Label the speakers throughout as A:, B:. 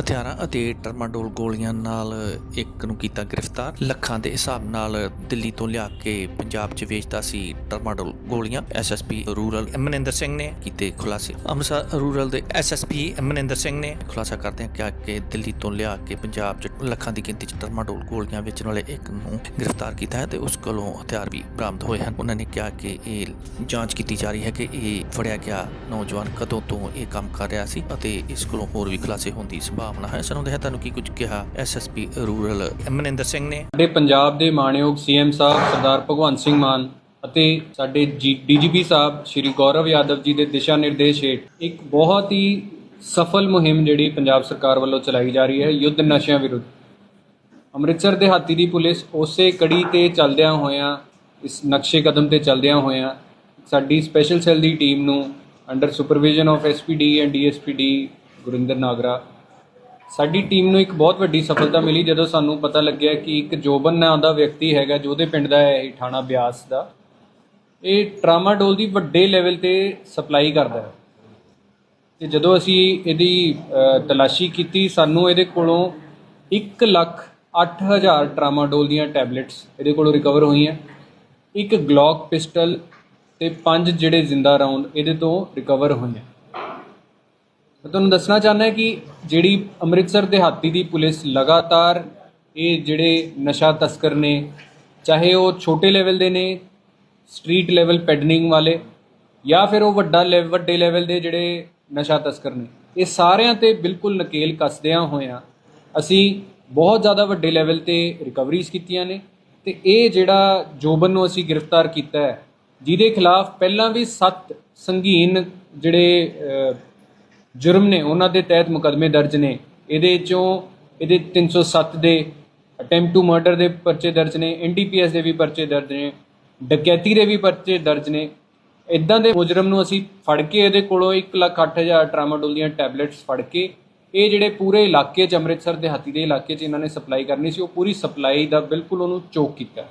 A: ਹਥਿਆਰਾਂ ਅਤੇ ਟਰਮਾਡੋਲ ਗੋਲੀਆਂ ਨਾਲ ਇੱਕ ਨੂੰ ਕੀਤਾ ਗ੍ਰਿਫਤਾਰ। ਲੱਖਾਂ ਦੇ ਹਿਸਾਬ ਨਾਲ ਦਿੱਲੀ ਤੋਂ ਲਿਆ ਕੇ ਪੰਜਾਬ 'ਚ ਵੇਚਦਾ ਸੀ ਟਰਮਾਡੋਲ ਗੋਲੀਆਂ। ਐਸਐਸਪੀ ਰੂਰਲ ਮਨਿੰਦਰ ਸਿੰਘ ਨੇ ਕੀਤੇ ਖੁਲਾਸੇ। ਅੰਮ੍ਰਿਤਸਰ ਰੂਰਲ ਦੇ ਐਸਐਸਪੀ ਮਨਿੰਦਰ ਸਿੰਘ ਨੇ ਖੁਲਾਸਾ ਕਰਦੇ ਕਿਹਾ ਕਿ ਦਿੱਲੀ ਤੋਂ ਲਿਆ ਕੇ ਪੰਜਾਬ 'ਚ ਲੱਖਾਂ ਦੀ ਗਿਣਤੀ 'ਚ ਟਰਮਾਡੋਲ ਗੋਲੀਆਂ ਵੇਚਣ ਵਾਲੇ ਇੱਕ ਨੂੰ ਗ੍ਰਿਫਤਾਰ ਕੀਤਾ ਹੈ ਤੇ ਉਸ ਕੋਲੋਂ ਹਥਿਆਰ ਵੀ ਬਰਾਮਦ ਹੋਏ ਹਨ। ਉਹਨਾਂ ਨੇ ਕਿਹਾ ਕਿ ਇਹ ਜਾਂਚ ਕੀਤੀ ਜਾ ਰਹੀ ਹੈ ਕਿ ਇਹ ਫੜਿਆ ਗਿਆ ਨੌਜਵਾਨ ਕਦੋਂ ਤੋਂ ਇਹ ਕੰਮ ਕਰ ਰਿਹਾ ਸੀ ਅਤੇ ਇਸ ਕੋਲੋਂ ਹੋਰ ਵੀ ਖੁਲਾਸੇ ਹੋਣ ਦੀ ਸੰਭਾਵਨਾ ਹੈ। ਸਾਨੂੰ ਦੇਖਿਆ ਤੁਹਾਨੂੰ ਕੀ ਕੁਝ ਕਿਹਾ ਐਸਐਸਪੀ ਰੂਰਲ ਮਨਿੰਦਰ ਸਿੰਘ ਨੇ।
B: ਸਾਡੇ ਪੰਜਾਬ ਦੇ ਮਾਣਯੋਗ ਸੀਐਮ ਸਾਹਿਬ ਸਰਦਾਰ ਭਗਵੰਤ ਸਿੰਘ ਮਾਨ ਅਤੇ ਸਾਡੇ ਡੀਜੀਪੀ ਸਾਹਿਬ ਸ਼੍ਰੀ ਗੌਰਵ ਯਾਦਵ ਜੀ ਦੇ ਦਿਸ਼ਾ ਨਿਰਦੇਸ਼ ਹੇਠ ਇੱਕ ਬਹੁਤ ਹੀ ਸਫਲ ਮੁਹਿੰਮ ਜਿਹੜੀ ਪੰਜਾਬ ਸਰਕਾਰ ਵੱਲੋਂ ਚਲਾਈ ਜਾ ਰਹੀ ਹੈ, ਯੁੱਧ ਨਸ਼ਿਆਂ ਵਿਰੁੱਧ। ਅੰਮ੍ਰਿਤਸਰ ਦੇ ਹਾਤੀ ਦੀ ਪੁਲਿਸ ਉਸੇ ਕੜੀ ਤੇ ਚੱਲਦਿਆਂ ਹੋਇਆਂ, ਇਸ ਨਕਸ਼ੇ ਕਦਮ ਤੇ ਚੱਲਦਿਆਂ ਹੋਇਆਂ ਸਾਡੀ ਸਪੈਸ਼ਲ ਸੈੱਲ ਦੀ ਟੀਮ ਨੂੰ under supervision of SPD and DSPD Gurinder Nagra ਸਾਡੀ ਟੀਮ ਨੂੰ ਇੱਕ ਬਹੁਤ ਵੱਡੀ ਸਫਲਤਾ ਮਿਲੀ ਜਦੋਂ ਸਾਨੂੰ ਪਤਾ ਲੱਗਿਆ ਕਿ ਇੱਕ ਜੋਬਨ ਨਾਂ ਦਾ ਵਿਅਕਤੀ ਹੈਗਾ ਜੋ ਉਹਦੇ ਪਿੰਡ ਦਾ ਹੈ, ਇਹ ਥਾਣਾ ਬਿਆਸ ਦਾ। ਇਹ ਟਰਾਮਾਡੋਲ ਦੀ ਵੱਡੇ ਲੈਵਲ ਤੇ ਸਪਲਾਈ ਕਰਦਾ ਹੈ। ਤੇ ਜਦੋਂ ਅਸੀਂ ਇਹਦੀ ਤਲਾਸ਼ੀ ਕੀਤੀ, ਸਾਨੂੰ ਇਹਦੇ ਕੋਲੋਂ 1 ਲੱਖ 8000 ਟਰਾਮਾਡੋਲ ਦੀਆਂ ਟੈਬਲੇਟਸ ਇਹਦੇ ਕੋਲੋਂ ਰਿਕਵਰ ਹੋਈਆਂ। ਇੱਕ ਗਲੌਕ ਪਿਸਟਲ ਤੇ ਪੰਜ ਜਿਹੜੇ ਜ਼ਿੰਦਾ ਰਾਉਂਡ ਇਹਦੇ ਤੋਂ ਰਿਕਵਰ ਹੋਈਆਂ। ਮੈਂ ਤੁਹਾਨੂੰ ਦੱਸਣਾ ਚਾਹੁੰਦਾ ਕਿ ਜਿਹੜੀ ਅੰਮ੍ਰਿਤਸਰ ਦਿਹਾਤੀ ਦੀ ਪੁਲਿਸ ਲਗਾਤਾਰ ਇਹ ਜਿਹੜੇ ਨਸ਼ਾ ਤਸਕਰ ਨੇ, ਚਾਹੇ ਉਹ ਛੋਟੇ ਲੈਵਲ ਦੇ ਨੇ ਸਟਰੀਟ ਲੈਵਲ ਪੈਡਨਿੰਗ ਵਾਲੇ, ਜਾਂ ਫਿਰ ਉਹ ਵੱਡਾ ਲੈਵ ਵੱਡੇ ਲੈਵਲ ਦੇ ਜਿਹੜੇ ਨਸ਼ਾ ਤਸਕਰ ਨੇ, ਇਹ ਸਾਰਿਆਂ ਤੇ ਬਿਲਕੁਲ ਨਕੇਲ ਕੱਸਦਿਆਂ ਹੋਇਆਂ ਅਸੀਂ ਬਹੁਤ ਜ਼ਿਆਦਾ ਵੱਡੇ ਲੈਵਲ ਤੇ ਰਿਕਵਰੀਜ਼ ਕੀਤੀਆਂ ਨੇ ਤੇ ਇਹ ਜਿਹੜਾ ਜੋਬਨ ਨੂੰ ਅਸੀਂ ਗ੍ਰਿਫਤਾਰ ਕੀਤਾ ਹੈ, ਜਿਹਦੇ ਖਿਲਾਫ ਪਹਿਲਾਂ ਵੀ 7 ਸੰਗੀਨ ਜਿਹੜੇ ਜੁਰਮ ਨੇ ਉਹਨਾਂ ਦੇ ਤਹਿਤ ਮੁਕੱਦਮੇ ਦਰਜ ਨੇ। ਇਹਦੇ ਚੋਂ ਇਹਦੇ 307 ਦੇ ਅਟੈਂਪਟ ਟੂ ਮਰਡਰ ਦੇ ਪਰਚੇ ਦਰਜ ਨੇ ਐਨਡੀਪੀਐਸ ਦੇ ਵੀ ਪਰਚੇ ਦਰਜ ਨੇ, ਡਕੈਤੀ ਦੇ ਵੀ ਪਰਚੇ ਦਰਜ ਨੇ। ਇਦਾਂ ਦੇ ਮੁਜਰਮ ਨੂੰ ਅਸੀਂ ਫੜ ਕੇ ਇਹਦੇ ਕੋਲੋਂ 108000 ਟਰਾਮਾਡੋਲ ਦੀਆਂ ਟੈਬਲੇਟਸ ਫੜ ਕੇ ਇਹ ਜਿਹੜੇ ਪੂਰੇ ਇਲਾਕੇ 'ਚ, ਅੰਮ੍ਰਿਤਸਰ ਦੇ ਹਾਤੀ ਦੇ ਇਲਾਕੇ 'ਚ ਇਹਨਾਂ ਨੇ ਸਪਲਾਈ ਕਰਨੀ ਸੀ, ਉਹ ਪੂਰੀ ਸਪਲਾਈ ਦਾ ਬਿਲਕੁਲ ਉਹਨੂੰ ਚੋਕ ਕੀਤਾ।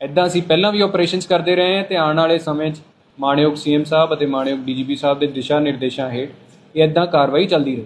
B: ਇਦਾਂ ਅਸੀਂ ਪਹਿਲਾਂ ਵੀ ਆਪਰੇਸ਼ਨਸ ਕਰਦੇ ਰਹੇ ਹਾਂ ਤੇ ਆਉਣ ਵਾਲੇ ਸਮੇਂ 'ਚ ਮਾਣਯੋਗ ਸੀਐਮ ਸਾਹਿਬ ਅਤੇ ਮਾਣਯੋਗ ਡੀਜੀਪੀ ਸਾਹਿਬ ਦੇ ਦਿਸ਼ਾ ਨਿਰਦੇਸ਼ਾਂ ਹੇਠ ਇਦਾਂ ਕਾਰਵਾਈ ਚੱਲਦੀ ਰਹੇ।